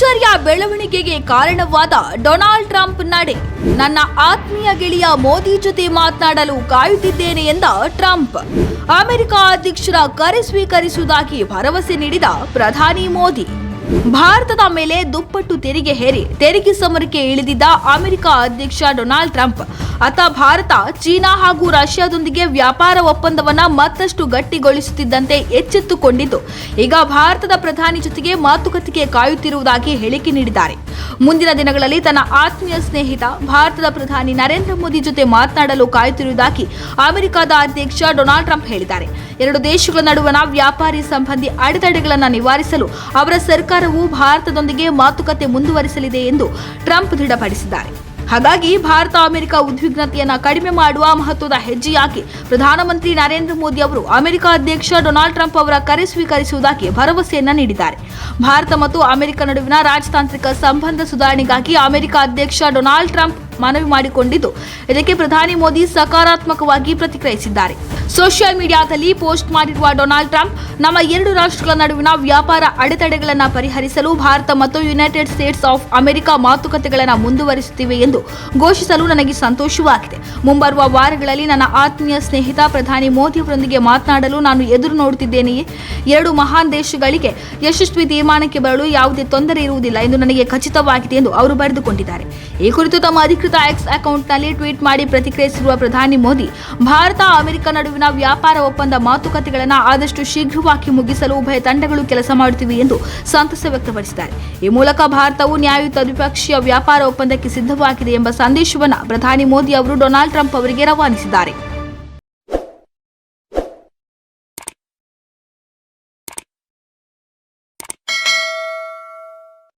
ಅಚ್ಚರಿಯ ಬೆಳವಣಿಗೆಗೆ ಕಾರಣವಾದ ಡೊನಾಲ್ಡ್ ಟ್ರಂಪ್ ನಡೆ. ನನ್ನ ಆತ್ಮೀಯ ಗೆಳೆಯ ಮೋದಿ ಜೊತೆ ಮಾತನಾಡಲು ಕಾಯುತ್ತಿದ್ದೇನೆ ಎಂದ ಟ್ರಂಪ್. ಅಮೆರಿಕ ಅಧ್ಯಕ್ಷರ ಕರೆ ಸ್ವೀಕರಿಸುವುದಾಗಿ ಭರವಸೆ ನೀಡಿದ ಪ್ರಧಾನಿ ಮೋದಿ. ಭಾರತದ ಮೇಲೆ ದುಪ್ಪಟ್ಟು ತೆರಿಗೆ ಹೇರಿ ತೆರಿಗೆ ಸಮರಕ್ಕೆ ಇಳಿದಿದ್ದ ಅಮೆರಿಕ ಅಧ್ಯಕ್ಷ ಡೊನಾಲ್ಡ್ ಟ್ರಂಪ್. ಅತ ಭಾರತ, ಚೀನಾ ಹಾಗೂ ರಷ್ಯಾದೊಂದಿಗೆ ವ್ಯಾಪಾರ ಒಪ್ಪಂದವನ್ನ ಮತ್ತಷ್ಟು ಗಟ್ಟಿಗೊಳಿಸುತ್ತಿದ್ದಂತೆ ಎಚ್ಚೆತ್ತುಕೊಂಡಿದ್ದು. ಈಗ ಭಾರತದ ಪ್ರಧಾನಿ ಜೊತೆಗೆ ಮಾತುಕತೆಗೆ ಕಾಯುತ್ತಿರುವುದಾಗಿ ಹೇಳಿಕೆ ನೀಡಿದ್ದಾರೆ. ಮುಂದಿನ ದಿನಗಳಲ್ಲಿ ತನ್ನ ಆತ್ಮೀಯ ಸ್ನೇಹಿತ ಭಾರತದ ಪ್ರಧಾನಿ ನರೇಂದ್ರ ಮೋದಿ ಜೊತೆ ಮಾತನಾಡಲು ಕಾಯುತ್ತಿರುವುದಾಗಿ ಅಮೆರಿಕದ ಅಧ್ಯಕ್ಷ ಡೊನಾಲ್ಡ್ ಟ್ರಂಪ್ ಹೇಳಿದ್ದಾರೆ. ಎರಡು ದೇಶಗಳ ನಡುವಣ ವ್ಯಾಪಾರಿ ಸಂಬಂಧಿ ಅಡೆತಡೆಗಳನ್ನು ನಿವಾರಿಸಲು ಅವರ ಸರ್ಕಾರವು ಭಾರತದೊಂದಿಗೆ ಮಾತುಕತೆ ಮುಂದುವರಿಸಲಿದೆ ಎಂದು ಟ್ರಂಪ್ ದೃಢಪಡಿಸಿದ್ದಾರೆ. ಹಾಗಾಗಿ ಭಾರತ ಅಮೆರಿಕ ಉದ್ವಿಗ್ನತೆಯನ್ನು ಕಡಿಮೆ ಮಾಡುವ ಮಹತ್ವದ ಹೆಜ್ಜೆಯಾಗಿ ಪ್ರಧಾನಮಂತ್ರಿ ನರೇಂದ್ರ ಮೋದಿ ಅವರು ಅಮೆರಿಕ ಅಧ್ಯಕ್ಷ ಡೊನಾಲ್ಡ್ ಟ್ರಂಪ್ ಅವರ ಕರೆ ಸ್ವೀಕರಿಸುವುದಾಗಿ ಭರವಸೆಯನ್ನ ನೀಡಿದ್ದಾರೆ. ಭಾರತ ಮತ್ತು ಅಮೆರಿಕ ನಡುವಿನ ರಾಜತಾಂತ್ರಿಕ ಸಂಬಂಧ ಸುಧಾರಣೆಗಾಗಿ ಅಮೆರಿಕ ಅಧ್ಯಕ್ಷ ಡೊನಾಲ್ಡ್ ಟ್ರಂಪ್ ಮನವಿ ಮಾಡಿಕೊಂಡಿದ್ದು. ಇದಕ್ಕೆ ಪ್ರಧಾನಿ ಮೋದಿ ಸಕಾರಾತ್ಮಕವಾಗಿ ಪ್ರತಿಕ್ರಿಯಿಸಿದ್ದಾರೆ. ಸೋಷಿಯಲ್ ಮೀಡಿಯಾದಲ್ಲಿ ಪೋಸ್ಟ್ ಮಾಡಿರುವ ಡೊನಾಲ್ಡ್ ಟ್ರಂಪ್, ನಮ್ಮ ಎರಡು ರಾಷ್ಟ್ರಗಳ ನಡುವಿನ ವ್ಯಾಪಾರ ಅಡೆತಡೆಗಳನ್ನು ಪರಿಹರಿಸಲು ಭಾರತ ಮತ್ತು ಯುನೈಟೆಡ್ ಸ್ಟೇಟ್ಸ್ ಆಫ್ ಅಮೆರಿಕ ಮಾತುಕತೆಗಳನ್ನು ಮುಂದುವರಿಸುತ್ತಿವೆ ಎಂದು ಘೋಷಿಸಲು ನನಗೆ ಸಂತೋಷವಾಗಿದೆ. ಮುಂಬರುವ ವಾರಗಳಲ್ಲಿ ನನ್ನ ಆತ್ಮೀಯ ಸ್ನೇಹಿತ ಪ್ರಧಾನಿ ಮೋದಿ ಅವರೊಂದಿಗೆ ಮಾತನಾಡಲು ನಾನು ಎದುರು ನೋಡುತ್ತಿದ್ದೇನೆಯೇ? ಎರಡು ಮಹಾನ್ ದೇಶಗಳಿಗೆ ಯಶಸ್ವಿ ತೀರ್ಮಾನಕ್ಕೆ ಬರಲು ಯಾವುದೇ ತೊಂದರೆ ಇರುವುದಿಲ್ಲ ಎಂದು ನನಗೆ ಖಚಿತವಾಗಿದೆ ಎಂದು ಅವರು ಬರೆದುಕೊಂಡಿದ್ದಾರೆ. ಈ ಕುರಿತು ತಮ್ಮ ಅಧಿಕೃತ ಎಕ್ಸ್ ಅಕೌಂಟ್ನಲ್ಲಿ ಟ್ವೀಟ್ ಮಾಡಿ ಪ್ರತಿಕ್ರಿಯಿಸಿರುವ ಪ್ರಧಾನಿ ಮೋದಿ, ಭಾರತ ಅಮೆರಿಕ ನಡುವಿನ ವ್ಯಾಪಾರ ಒಪ್ಪಂದ ಮಾತುಕತೆಗಳನ್ನು ಆದಷ್ಟು ಶೀಘ್ರವಾಗಿ ಮುಗಿಸಲು ಉಭಯ ತಂಡಗಳು ಕೆಲಸ ಮಾಡುತ್ತಿವೆ ಎಂದು ಸಂತಸ ವ್ಯಕ್ತಪಡಿಸಿದ್ದಾರೆ. ಈ ಮೂಲಕ ಭಾರತವು ನ್ಯಾಯಯುತ ದ್ವಿಪಕ್ಷೀಯ ವ್ಯಾಪಾರ ಒಪ್ಪಂದಕ್ಕೆ ಸಿದ್ಧವಾಗಿದೆ ಎಂಬ ಸಂದೇಶವನ್ನು ಪ್ರಧಾನಿ ಮೋದಿ ಅವರು ಡೊನಾಲ್ಡ್ ಟ್ರಂಪ್ ಅವರಿಗೆ ರವಾನಿಸಿದ್ದಾರೆ.